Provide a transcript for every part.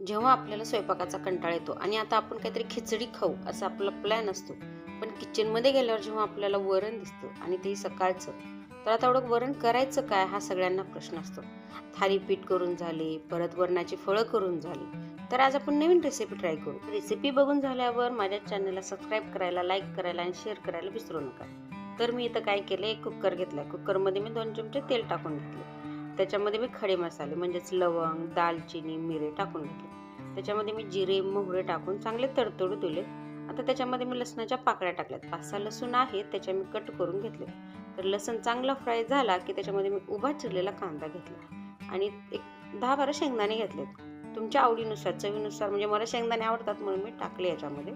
जेव्हा आपल्याला स्वयंपाकाचा कंटाळा येतो आणि आता आपण काहीतरी खिचडी खाऊ असा आपला प्लॅन असतो पण किचनमध्ये गेल्यावर जेव्हा आपल्याला वरण दिसतं आणि ते सकाळचं तर आता एवढं वरण करायचं काय हा सगळ्यांना प्रश्न असतो. थालीपीठ करून झाले परत वरणाची फळं करून झाली तर आज आपण नवीन रेसिपी ट्राय करू. रेसिपी बघून झाल्यावर माझ्या चॅनलला सबस्क्राईब करायला लाईक करायला आणि शेअर करायला विसरू नका. तर मी इथं काय केलं एक कुकर घेतला कुकरमध्ये मी दोन चमचे तेल टाकून घेतले त्याच्यामध्ये मी खडे मसाले म्हणजेच लवंग दालचिनी मिरे टाकून घेतले. त्याच्यामध्ये मी जिरे मोहरे टाकून चांगले तडतडू दिले. आता त्याच्यामध्ये मी लसणाच्या पाकळ्या टाकल्यात. पाच सहा लसूण आहेत त्याच्या मी कट करून घेतले. तर लसूण चांगला फ्राय झाला की त्याच्यामध्ये मी उभा चिरलेला कांदा घेतला आणि एक दहा बारा शेंगदाणे घेतलेत. तुमच्या आवडीनुसार चवीनुसार म्हणजे मला शेंगदाणे आवडतात म्हणून मी टाकले याच्यामध्ये.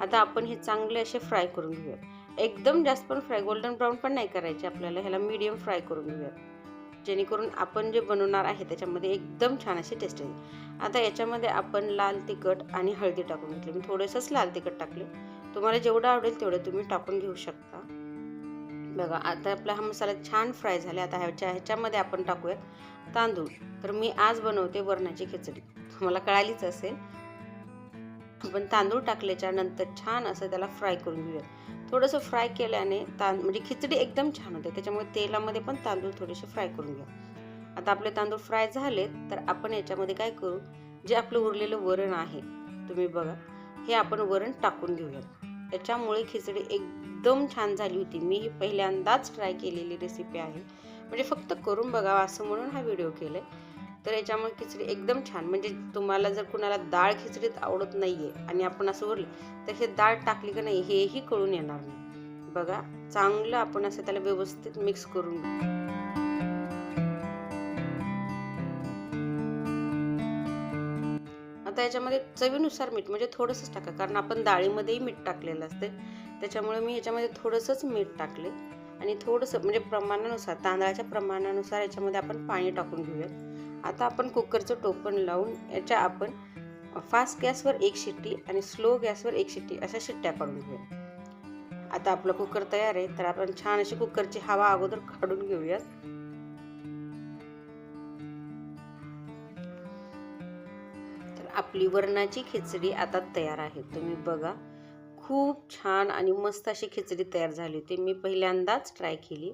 आता आपण हे चांगले असे फ्राय करून घेऊयात. एकदम जास्त पण फ्राय गोल्डन ब्राऊन पण नाही करायचे आपल्याला ह्याला मीडियम फ्राय करून घेऊयात. जेणेकरून आपण जे बनवणार आहे त्याच्यामध्ये एकदम छान अशी टेस्ट येईल. आता याच्यामध्ये आपण लाल तिखट आणि हळदी टाकून घेतली. मी थोडंसंच लाल तिखट टाकले. तुम्हाला जेवढं आवडेल तेवढं तुम्ही टाकून घेऊ शकता. बघा आता आपला हा मसाला छान फ्राय झाला. आता ह्याच्या ह्याच्यामध्ये आपण टाकूयात तांदूळ. तर मी आज बनवते वरणाची खिचडी. तुम्हाला कळालीच असेल. पण तांदूळ टाकल्याच्या नंतर छान असं त्याला फ्राय करून घेऊया थोडंसं फ्राय केल्याने तां म्हणजे खिचडी एकदम छान होते. त्याच्यामुळे तेलामध्ये पण तांदूळ थोडेसे फ्राय करून घ्या आता आपले तांदूळ फ्राय झाले तर आपण याच्यामध्ये काय करू? जे आपलं उरलेलं वरण आहे तुम्ही बघा. हे आपण वरण टाकून घेऊया याच्यामुळे खिचडी एकदम छान झाली होती. मी ही पहिल्यांदाच ट्राय केलेली रेसिपी आहे. म्हणजे फक्त करून बघावं असं म्हणून हा व्हिडिओ केला तर याच्यामुळे खिचडी एकदम छान. म्हणजे तुम्हाला जर कुणाला डाळ खिचडीत आवडत नाही आहे आणि आपण असं उरलं तर हे डाळ टाकली का नाही हेही कळून येणार नाही. बघा चांगलं आपण असं त्याला व्यवस्थित मिक्स करून आता याच्यामध्ये चवीनुसार मीठ म्हणजे थोडंसंच टाका कारण आपण डाळीमध्येही मीठ टाकलेलं असते. त्याच्यामुळे मी याच्यामध्ये थोडंसंच मीठ टाकले. आणि थोडंसं म्हणजे प्रमाणानुसार तांदळाच्या प्रमाणानुसार याच्यामध्ये आपण पाणी टाकून घेऊया. आता आपण कुकरचं टोपण लावून याच्या आपण फास्ट गॅसवर एक शिट्टी आणि स्लो गॅसवर एक शिट्टी अशा शिट्ट्या काढून घेऊया. आता आपलं कुकर तयार आहे तर आपण छान अशी कुकरची हवा अगोदर काढून घेऊयात. आपली वरणाची खिचडी आता तयार आहे. तुम्ही बघा खूप छान आणि मस्त अशी खिचडी तयार झाली होती. मी पहिल्यांदाच ट्राय केली.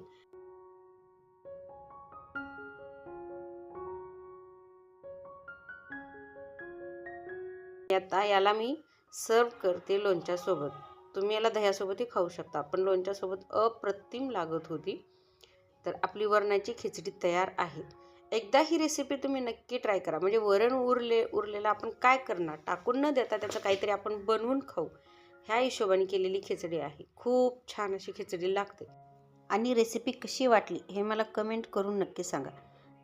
आता याला मी सर्व करते लोणच्यासोबत. तुम्ही याला दह्यासोबतही खाऊ शकता पण लोणच्यासोबत अप्रतिम लागत होती. तर आपली वरणाची खिचडी तयार आहे. एकदा ही रेसिपी तुम्ही नक्की ट्राय करा. म्हणजे वरण उरले उरलेलं आपण काय करणार? टाकून न देता त्याचं काहीतरी आपण बनवून खाऊ. ह्या हिशोबाने केलेली खिचडी आहे. खूप छान अशी खिचडी लागते. आणि रेसिपी कशी वाटली हे मला कमेंट करून नक्की सांगा.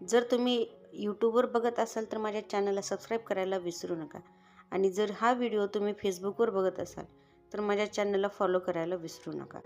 जर तुम्ही यूट्यूबवर बघत असाल तर माझ्या चॅनलला सबस्क्राईब करायला विसरू नका. आणि जर हा व्हिडिओ तुम्ही फेसबुकवर बघत असाल तर माझ्या चॅनलला फॉलो करायला विसरू नका.